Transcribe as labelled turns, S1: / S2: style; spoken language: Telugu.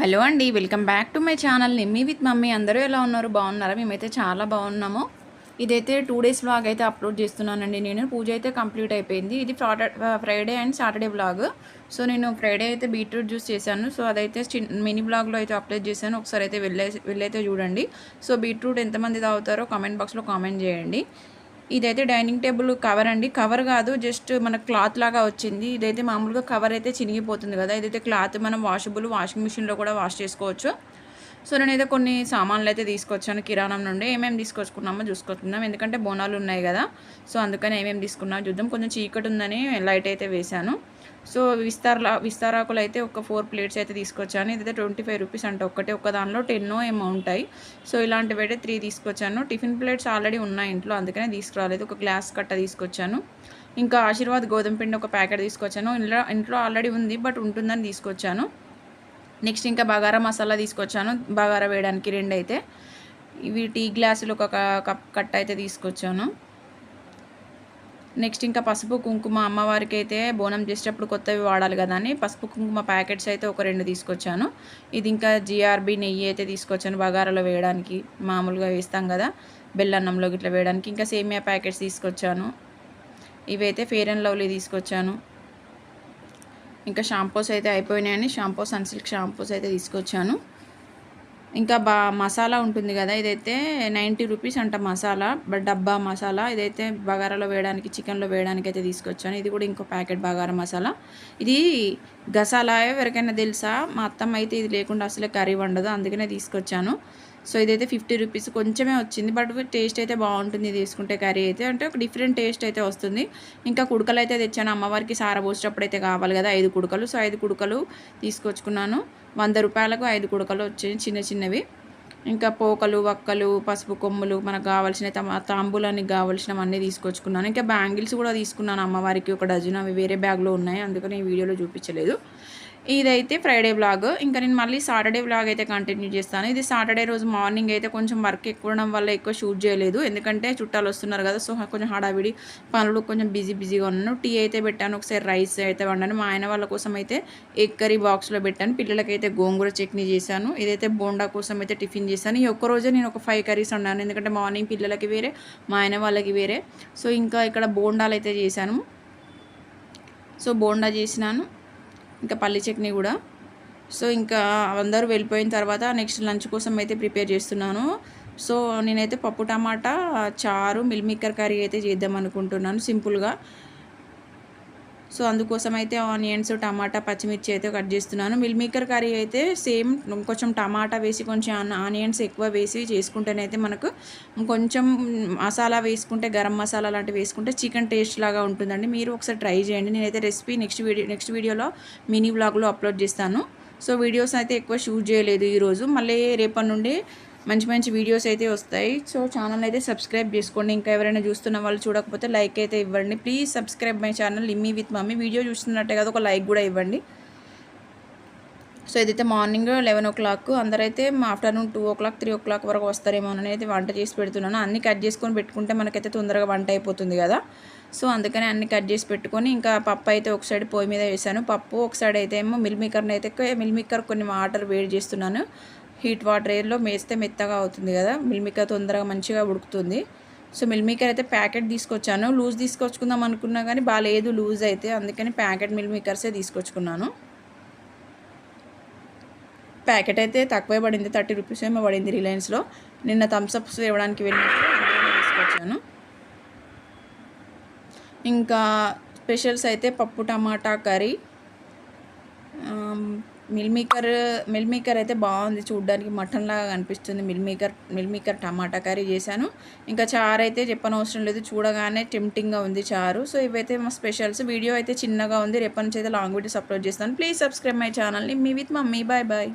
S1: హలో అండి welcome back to my channel. Nimmi with mummy. అందరూ ఎలా ఉన్నారు? బాగున్నారా? మేమైతే చాలా బాగున్నాము. ఇదైతే టూ డేస్ వ్లాగ్ అయితే అప్లోడ్ చేస్తున్నానండి. నేను పూజ అయితే కంప్లీట్ అయిపోయింది. ఇది Friday and Saturday vlog. So నేను ఫ్రైడే అయితే బీట్రూట్ జ్యూస్ చేశాను. సో అదైతే మినీ బ్లాగ్లో అయితే అప్లోడ్ చేశాను. ఒకసారి అయితే వెళ్ళే వెళ్ళైతే చూడండి. సో బీట్రూట్ ఎంతమంది తాగుతారో కామెంట్ బాక్స్లో కామెంట్ చేయండి. ఇదైతే డైనింగ్ టేబుల్ కవర్ అండి. కవర్ కాదు జస్ట్ మన క్లాత్ లాగా వచ్చింది. ఇదైతే మామూలుగా కవర్ అయితే చినిగిపోతుంది కదా. ఇదైతే క్లాత్ మనం వాషబుల్ వాషింగ్ మిషన్లో కూడా వాష్ చేసుకోవచ్చు. సో నేనైతే కొన్ని సామాన్లు అయితే తీసుకొచ్చాను కిరాణం నుండి. ఏమేమి తీసుకొచ్చుకున్నామో చూసుకుంటున్నాం ఎందుకంటే బోనాలు ఉన్నాయి కదా. సో అందుకని ఏమేమి తీసుకున్నామో చూద్దాం. కొంచెం చీకటి ఉందని లైట్ అయితే వేశాను. సో విస్తార విస్తారాకులు అయితే ఒక ఫోర్ ప్లేట్స్ అయితే తీసుకొచ్చాను. ఇదైతే ట్వంటీ ఫైవ్ రూపీస్ అంటే. ఒకటే ఒక దానిలో టెన్నో ఏమో ఉంటాయి. సో ఇలాంటివి అయితే త్రీ తీసుకొచ్చాను. టిఫిన్ ప్లేట్స్ ఆల్రెడీ ఉన్నాయి ఇంట్లో అందుకనే తీసుకురాలేదు. ఒక గ్లాస్ కట్ట తీసుకొచ్చాను. ఇంకా ఆశీర్వాద్ గోధుమ పిండి ఒక ప్యాకెట్ తీసుకొచ్చాను. ఇంట్లో ఇంట్లో ఆల్రెడీ ఉంది బట్ ఉంటుందని తీసుకొచ్చాను. నెక్స్ట్ ఇంకా బగారా మసాలా తీసుకొచ్చాను. బగారా వేయడానికి రెండు అయితే ఇవి టీ గ్లాసులు ఒక కప్ కట్ అయితే తీసుకొచ్చాను. నెక్స్ట్ ఇంకా పసుపు కుంకుమ అమ్మవారికి అయితే బోనం చేసేటప్పుడు కొత్తవి వాడాలి కదా అని పసుపు కుంకుమ ప్యాకెట్స్ అయితే ఒక రెండు తీసుకొచ్చాను. ఇది ఇంకా జిఆర్బి నెయ్యి అయితే తీసుకొచ్చాను బగారాలో వేయడానికి మామూలుగా వేస్తాం కదా బెల్లన్నంలో ఇట్లా వేయడానికి. ఇంకా సేమియా ప్యాకెట్స్ తీసుకొచ్చాను. ఇవైతే ఫేర్ అండ్ లవ్లీ తీసుకొచ్చాను. ఇంకా షాంపూస్ అయితే అయిపోయినాయని షాంపూ సన్సిల్క్ షాంపూస్ అయితే తీసుకొచ్చాను. ఇంకా బా మసాలా ఉంటుంది కదా ఇదైతే నైంటీ రూపీస్ అంట మసాలా. డబ్బా మసాలా ఇదైతే బగారాలో వేయడానికి చికెన్లో వేయడానికి అయితే తీసుకొచ్చాను. ఇది కూడా ఇంకో ప్యాకెట్ బగారా మసాలా. ఇది గసాలా ఎవరికైనా తెలుసా? మా అత్తమ్మ అయితే ఇది లేకుండా అసలే కర్రీ వండదు అందుకనే తీసుకొచ్చాను. సో ఇదైతే ఫిఫ్టీ రూపీస్ కొంచెమే వచ్చింది బట్ టేస్ట్ అయితే బాగుంటుంది తీసుకుంటే కర్రీ అయితే. అంటే ఒక డిఫరెంట్ టేస్ట్ అయితే వస్తుంది. ఇంకా కుడకలు అయితే తెచ్చాను. అమ్మవారికి సార పోసేటప్పుడు అయితే కావాలి కదా ఐదు కుడకలు. సో ఐదు కుడకలు తీసుకొచ్చుకున్నాను. వంద రూపాయలకు ఐదు కుడకలు వచ్చాయి చిన్న చిన్నవి. ఇంకా పోకలు వక్కలు పసుపు కొమ్ములు మనకు కావాల్సిన తాంబూలానికి కావాల్సినవన్నీ తీసుకొచ్చుకున్నాను. ఇంకా బ్యాంగిల్స్ కూడా తీసుకున్నాను అమ్మవారికి. ఒక డజన్ అవి వేరే బ్యాగ్లో ఉన్నాయి. అందుకని ఈ వీడియోలో చూపించలేదు. ఇదైతే ఫ్రైడే బ్లాగ్ ఇంకా నేను మళ్ళీ సాటర్డే బ్లాగ్ అయితే కంటిన్యూ చేస్తాను. ఇది సాటర్డే రోజు మార్నింగ్ అయితే కొంచెం వర్క్ ఎక్కువ వల్ల ఎక్కువ షూట్ చేయలేదు. ఎందుకంటే చుట్టాలు వస్తున్నారు కదా సో కొంచెం హడావిడి పనులు కొంచెం బిజీ బిజీగా ఉన్నాను. టీ అయితే పెట్టాను ఒకసారి రైస్ అయితే వండాను. మా ఆయన వాళ్ళ కోసం అయితే ఎగ్ కర్రీ బాక్స్లో పెట్టాను. పిల్లలకైతే గోంగూర చట్నీ చేశాను. ఇదైతే బోండా కోసం అయితే టిఫిన్ చేశాను. ఈ ఒక్కరోజే నేను ఒక ఫైవ్ కర్రీస్ వండాను. ఎందుకంటే మార్నింగ్ పిల్లలకి వేరే మా ఆయన వాళ్ళకి వేరే. సో ఇంకా ఇక్కడ బోండాలు అయితే చేశాను. సో బోండా చేసినాను. ఇంకా పల్లి చట్నీ కూడా. సో ఇంకా అందరూ వెళ్ళిపోయిన తర్వాత నెక్స్ట్ లంచ్ కోసం అయితే ప్రిపేర్ చేస్తున్నాను. సో నేనైతే పప్పు టమాటా చారు మిల్మిక్కర్ కర్రీ అయితే చేద్దాం అనుకుంటున్నాను సింపుల్గా. సో అందుకోసం అయితే ఆనియన్స్ టమాటా పచ్చిమిర్చి అయితే కట్ చేస్తున్నాను. మిల్ మేకర్ కర్రీ అయితే సేమ్ కొంచెం టమాటా వేసి కొంచెం ఆనియన్స్ ఎక్కువ వేసి చేసుకుంటేనైతే మనకు కొంచెం మసాలా వేసుకుంటే గరం మసాలా లాంటివి వేసుకుంటే చికెన్ టేస్ట్ లాగా ఉంటుందండి. మీరు ఒకసారి ట్రై చేయండి. నేనైతే రెసిపీ నెక్స్ట్ వీడియో నెక్స్ట్ వీడియోలో మినీ బ్లాగ్లో అప్లోడ్ చేస్తాను. సో వీడియోస్ అయితే ఎక్కువ షూట్ చేయలేదు ఈరోజు. మళ్ళీ రేపటి నుండి మంచి మంచి వీడియోస్ అయితే వస్తాయి. సో ఛానల్ అయితే సబ్స్క్రైబ్ చేసుకోండి. ఇంకా ఎవరైనా చూస్తున్న వాళ్ళు చూడకపోతే లైక్ అయితే ఇవ్వండి. Please subscribe my channel Immi with mummy video చూస్తున్నట్టే కదా ఒక లైక్ కూడా ఇవ్వండి. సో ఇదైతే మార్నింగ్ లెవెన్ ఓ క్లాక్ అందరైతే afternoon two o'clock three o'clock వరకు వస్తారేమో అని అయితే వంట చేసి పెడుతున్నాను. అన్ని కట్ చేసుకొని పెట్టుకుంటే మనకైతే తొందరగా వంట అయిపోతుంది కదా. సో అందుకని అన్ని కట్ చేసి పెట్టుకొని ఇంకా పప్పు అయితే ఒక సైడ్ పొయ్యి మీద వేసాను. పప్పు ఒక సైడ్ అయితే ఏమో మిల్ మేకర్ని అయితే మిల్ మేకర్ కొన్ని వాటర్ వేడి చేస్తున్నాను. హీట్ వాటర్ ఎయిర్లో మేస్తే మెత్తగా అవుతుంది కదా మిల్మికర్ తొందరగా మంచిగా ఉడుకుతుంది. సో మిల్మికర్ అయితే ప్యాకెట్ తీసుకొచ్చాను. లూజ్ తీసుకొచ్చుకుందాం అనుకున్నా కానీ బాగాలేదు లూజ్ అయితే. అందుకని ప్యాకెట్ మిల్మికర్సే తీసుకొచ్చుకున్నాను. ప్యాకెట్ అయితే తక్కువే పడింది థర్టీ రూపీస్ ఏమో పడింది రిలయన్స్లో. నిన్న థమ్స్అప్స్ ఇవ్వడానికి వెళ్ళినప్పుడు తీసుకొచ్చాను. ఇంకా స్పెషల్స్ అయితే పప్పు టమాటా కర్రీ మిల్ మేకర్ మిల్ అయితే బాగుంది. చూడడానికి మటన్ లాగా అనిపిస్తుంది. మిల్ మేకర్ మిల్ టమాటా కర్రీ చేశాను. ఇంకా చారు అయితే చెప్పనవసరం లేదు. చూడగానే టెంప్టింగ్గా ఉంది చారు. సో ఇవైతే మా స్పెషల్స్ వీడియో అయితే చిన్నగా ఉంది. రేపటి నుంచి అయితే లాంగ్ వీడియోస్ అప్లోడ్ చేస్తాను. ప్లీజ్ సబ్స్క్రైబ్ మై ఛానల్ని మీ విత్ మమ్మీ. Bye bye